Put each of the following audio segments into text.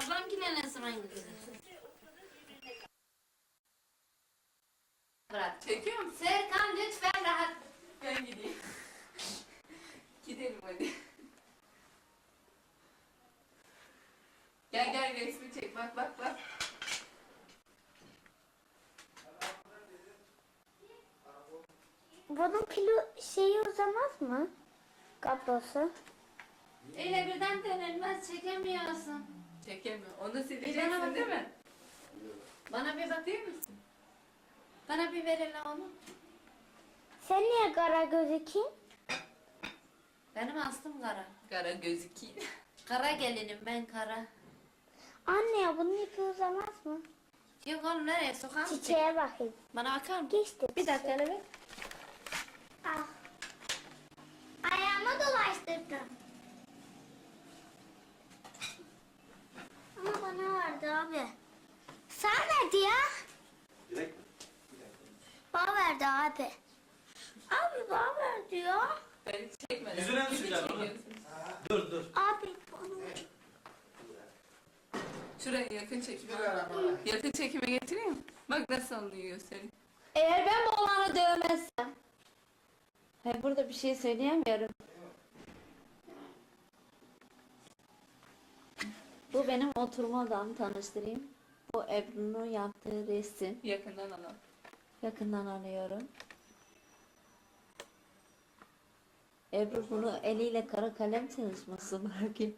Ablam yine ne zaman gidiyor? Bırak. Çekiyor musun? Serkan lütfen rahat. Ben gideyim. Gidelim hadi. Gel gel resmi çek bak bak bak. Bunun pilo şeyi uzamaz mı? Kablosu. Öyle birden dönülmez çekemiyorsun. Çekemiyor. Onu Bir sileceksin bana değil bak. mi? Bana bir bak. Değil misin? Bana bir ver hele onu. Sen niye kara gözükeyim? Benim astım kara. Kara gözükeyim. Kara gelinim ben kara. Anne ya bunun ipi uzamaz mı? Yok oğlum nereye sokar mısın? Çiçeğe bakayım. Bana bakar mısın? Geçti. Bir dakika hele ver. Ah. Ayağıma dolaştırdım. Ama bana verdi abi. Sen verdi ya. Direkt mi? Bana verdi abi. Abi bana verdi ya. Ben çekmedim. Yüzüne mi Kimi süreceksin onu? Dur dur. Abi. Şuraya yakın çekime. Yakın çekime getireyim mi? Bak nasıl alınıyor göstereyim. Eğer ben bu olanı dövmezsem. Hayır burada bir şey söyleyemiyorum. Bu benim oturma odam tanıştırayım. Bu Ebru'nun yaptığı resim. Yakından alalım. Yakından alıyorum. Ebru bunu eliyle kara kalem çalışması sanki.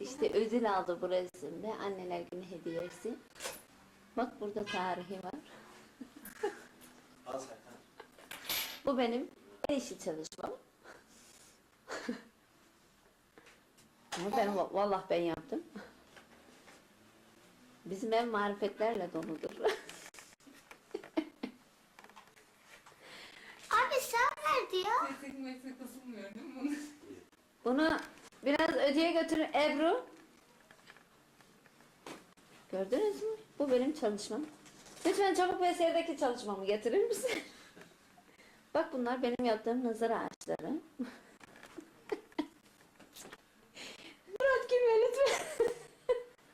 İşte ödül aldı bu resimde. Anneler günü hediyesi. Bak burada tarihi var. Bu benim el işi çalışmam. Ama ben va- vallahi ben yaptım. Bizim ev marifetlerle doludur. Abi değil mi bunun? Bunu biraz öteye götürün Ebru. Gördünüz mü? Bu benim çalışmam. Lütfen çabuk VS'deki çalışmamı getirir misin? Bak bunlar benim yaptığım nazar ağaçları. Murat gülme lütfen.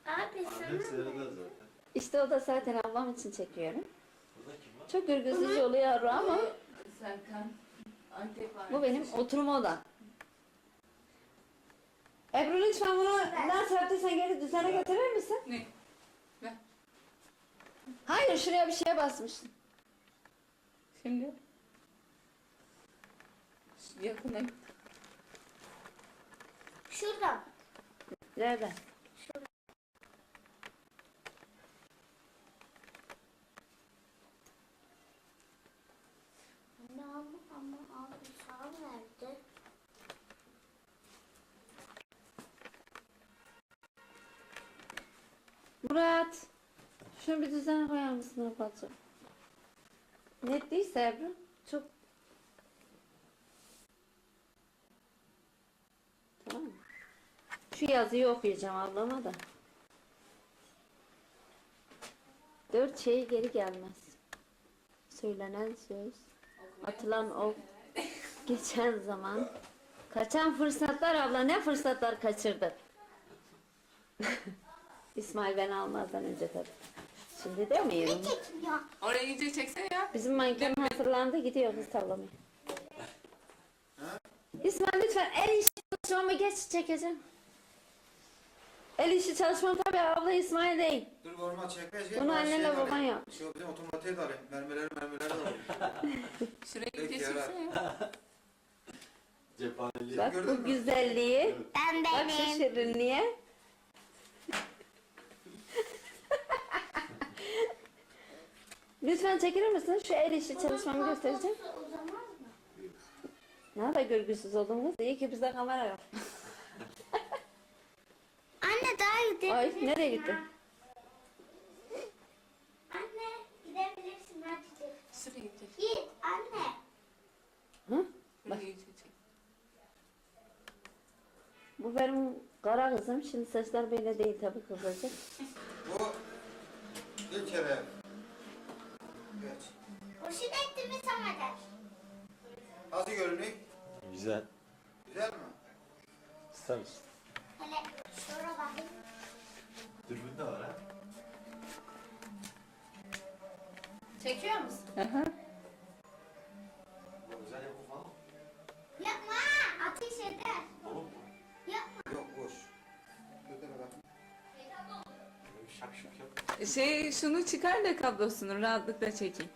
Abi Annem sana zaten. İşte o da zaten ablam için çekiyorum. Burada kim var? Çok gürgüzücü oluyor ama Serkan. Bu benim oturma odam. Ebru lütfen bunu nasıl yaptıysan geri düzene getirir misin? Ne? Ver. Hayır şuraya bir şeye basmıştın. Şimdi. Yakına. şuradan. Nerede? Anne ama ama abi sen verdi. Murat. Şunu bir düzene koyar mısın ablacığım? Net değilse Ebru. Çok... Tamam? Şu yazıyı okuyacağım ablama da. Dört şey geri gelmez. Söylenen söz, atılan ok, geçen zaman, kaçan fırsatlar abla ne fırsatlar kaçırdı. İsmail ben almazdan önce tabii. Şimdi ya. Oraya iyice çeksene ya. Bizim manken hazırlandı gidiyor kız tavlamaya. İsmail lütfen el işi çalışmamı geç çekeceğim. El işi çalışmam tabii abla İsmail değil. Dur koruma çekmez. Bunu annenle baban yapmış. Şey bizim otomatiğe de alayım. Mermileri mermileri de alayım. Şuraya ya. Cephaneliği. Bak Gördün bu mü? güzelliği. Ben Bak şu benim. şirinliğe. Lütfen çekilir misin? Şu el işi çalışmamı göstereceğim. Kablosu Uzamaz mı? Ne kadar görgüsüz oldun kız. İyi ki bizde kamera yok. Anne daha gidebilirsin. Ay nereye gitti? Anne gidebilirsin hadi. Şuraya iyice çek. Git anne. Hı? Şuraya çek. Bu benim kara kızım. Şimdi saçlar böyle değil tabii kıvırcık. Bu ilk kere. Geç. Hoşuna gitti mi sana der. Nasıl görünüyor? Güzel. Güzel mi? İster misin? Hele şura bakayım. Dürbün de var ha. Çekiyor musun? Aha. Bu Güzel yapı falan. Yapma ateş eder. Olur mu? Yapma. Yok boş. Böyle bir yap. Şey şunu çıkar da kablosunu rahatlıkla çekeyim.